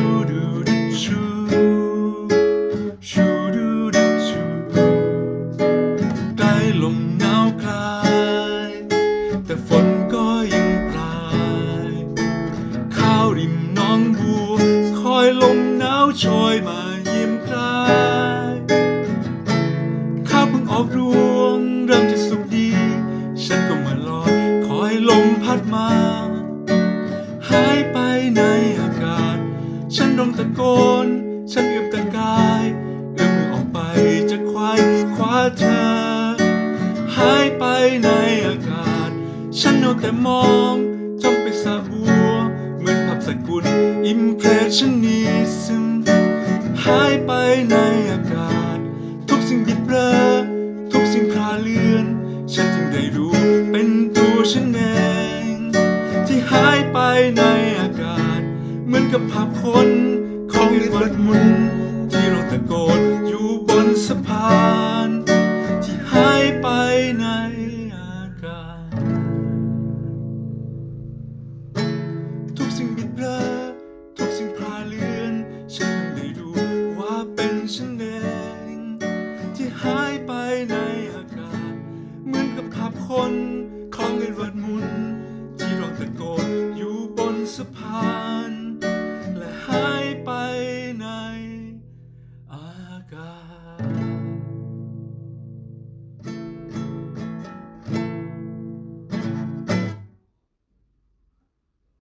ล้ลมหนาวคลาย แต่ฝนก็ยังปลาย ข้าวริมน้องบัว คอยลมหนาวโชยมาเยี่ยมคลายข้าวเพิ่งออกรวงเริ่มจะสุกดี ฉันก็มาลอยคอยลมพัดมา โกน ฉันเอื้อมตะกายเอื้อมมือออกไปจะควายคว้าเธอ หายไปในอากาศ ฉันเอาแต่มองจ้องไปสาบัว เหมือนภาพสกุลอิมเพรสชันนิซึมหายไปในอากาศ ทุกสิ่งบิดเบ้อทุกสิ่งคลาเลือน ฉันจึงได้รู้เป็นตัวฉันเองที่หายไปในอากาศ เหมือนกับภาพคน ของเลือดมุนที่เราตะโกนอยู่บนสะพาน ที่หายไปในอากาศทุกสิ่งบิดเบ้อทุกสิ่งพลาเลือน ฉันเพิ่งได้รู้ว่าเป็นฉันเองที่หายไปในอากาศ เหมือนกับภาพคนของเงินวัดมุนที่เราตะโกนอยู่บนสะพาน God.